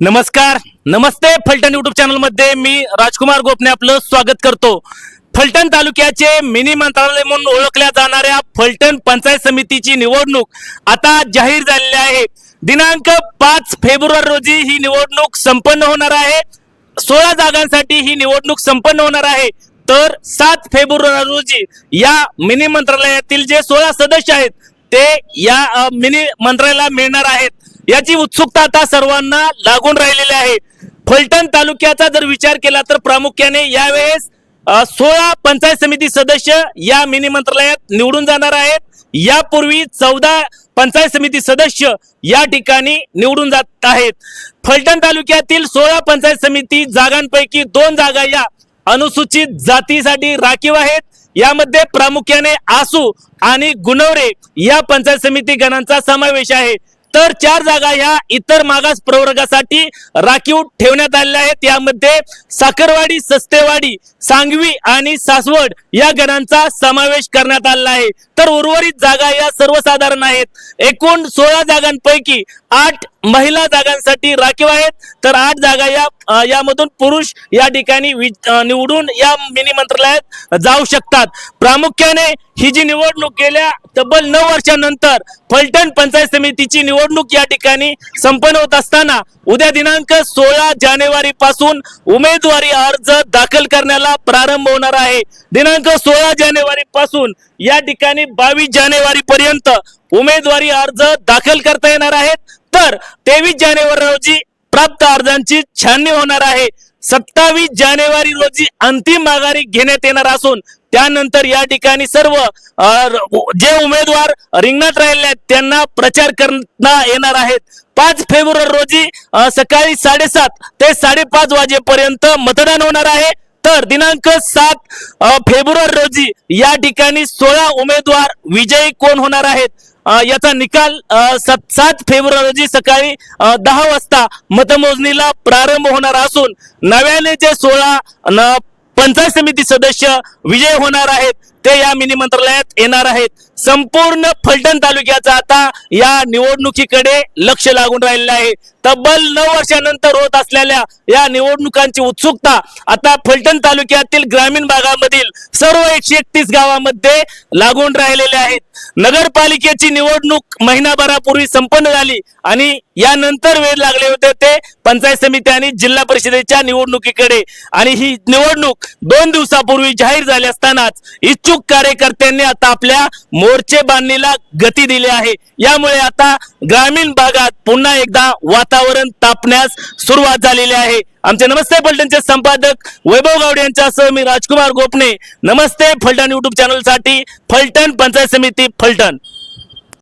नमस्कार नमस्ते फलटण युट्यूब चॅनलमध्ये मी राजकुमार गोपने आपलं स्वागत करतो. फलटण तालुक्याचे मिनी मंत्रालय म्हणून ओळखल्या जाणाऱ्या फलटण पंचायत समितीची निवडणूक आता जाहीर झालेली आहे. दिनांक पाच फेब्रुवारी रोजी ही निवडणूक संपन्न होणार आहे. सोळा जागांसाठी ही निवडणूक संपन्न होणार आहे. तर सात फेब्रुवारी रोजी या मिनी मंत्रालयातील जे सोळा सदस्य आहेत ते या मिनी मंत्रालयाला मिळणार आहेत. याची उत्सुकता आता सर्वांना लागून राहिलेली आहे. फलटण तालुक्याचा जर विचार केला तर प्रामुख्याने यावेळेस सोळा पंचायत समिती सदस्य या मिनी मंत्रालयात निवडून जाणार आहेत. यापूर्वी चौदा पंचायत समिती सदस्य या ठिकाणी निवडून जात आहेत. फलटण तालुक्यातील सोळा पंचायत समिती जागांपैकी दोन जागा या अनुसूचित जातीसाठी राखीव आहेत. यामध्ये प्रामुख्याने आसू आणि गुणवरे या पंचायत समिती गणांचा समावेश आहे. तर चार जागा ह्या इतर मागास प्रवर्गासाठी राखीव ठेवण्यात आलेल्या आहेत. यामध्ये साखरवाडी सस्तेवाडी सांगवी आणि सासवड या गणांचा समावेश करण्यात आला आहे. तर उर्वरित जागा या सर्वसाधारण आहेत. एकूण सोळा जागांपैकी आठ महिला जागांसाठी राखीव आहेत. तर आठ जागा या यामधून पुरुष या ठिकाणी वि- निवडून या मिनी मंत्रालयात जाऊ शकतात. प्रामुख्याने ही जी निवडणूक गेल्या तब्बल नऊ वर्षानंतर फलटण पंचायत समितीची निवडणूक या ठिकाणी संपन्न होत असताना उद्या दिनांक सोळा जानेवारी पासून उमेदवारी अर्ज दाखल करण्याला प्रारंभ होणार आहे. दिनांक सोळा जानेवारी पासून या ठिकाणी बावीस जानेवारी पर्यंत उमेदवारी अर्ज दाखल करता येणार आहेत. तर तेवीस जानेवारी रोजी प्राप्त अर्जांची छाननी होणार आहे. सत्तावीस जानेवारी रोजी अंतिम माघारी घेण्यात येणार असून त्यानंतर या ठिकाणी सर्व जे उमेदवार रिंगणात राहिले आहेत त्यांना प्रचार करण्यात येणार आहेत. पाच फेब्रुवारी रोजी सकाळी साडेसात ते साडेपाच वाजेपर्यंत मतदान होणार आहे. तर दिनांक सात फेब्रुवारी रोजी या ठिकाणी सोळा उमेदवार विजयी कोण होणार आहेत? याचा निकाल सात सात फेब्रुवारी रोजी सकाळी दहा वाजता मतमोजणीला प्रारंभ होणार असून नव्याने जे सोळा न- पंचायत समिती सदस्य विजय होणार आहेत ते या मिनी मंत्रालयात येणार आहेत. संपूर्ण फलटण तालुक्याचा आता या निवडणुकीकडे लक्ष लागून राहिलेलं आहे. तब्बल नऊ वर्षानंतर होत असलेल्या या निवडणुकांची उत्सुकता आता फलटण तालुक्यातील ग्रामीण भागामधील सर्व एकशे एकतीस गावामध्ये लागून राहिलेले आहेत नगरपालिकेची निवडणूक महिनाभरापूर्वी संपन्न झाली आणि यानंतर वेळ लागले होते ते पंचायत समिती आणि जिल्हा परिषदेच्या निवडणुकीकडे. आणि ही निवडणूक दोन दिवसापूर्वी जाहीर झाली असतानाच इच्छुक कार्यकर्त्यांनी आता आपल्या मोर्चे बांधणीला गती दिली आहे. यामुळे आता ग्रामीण भागात पुन्हा एकदा वातावरण तापण्यास सुरुवात झालेली आहे. आमचे नमस्ते फलटणचे संपादक वैभव गावडे यांच्यासह मी राजकुमार गोपने. नमस्ते फलटण युट्यूब चॅनलसाठी फलटण पंचायत समिती फलटण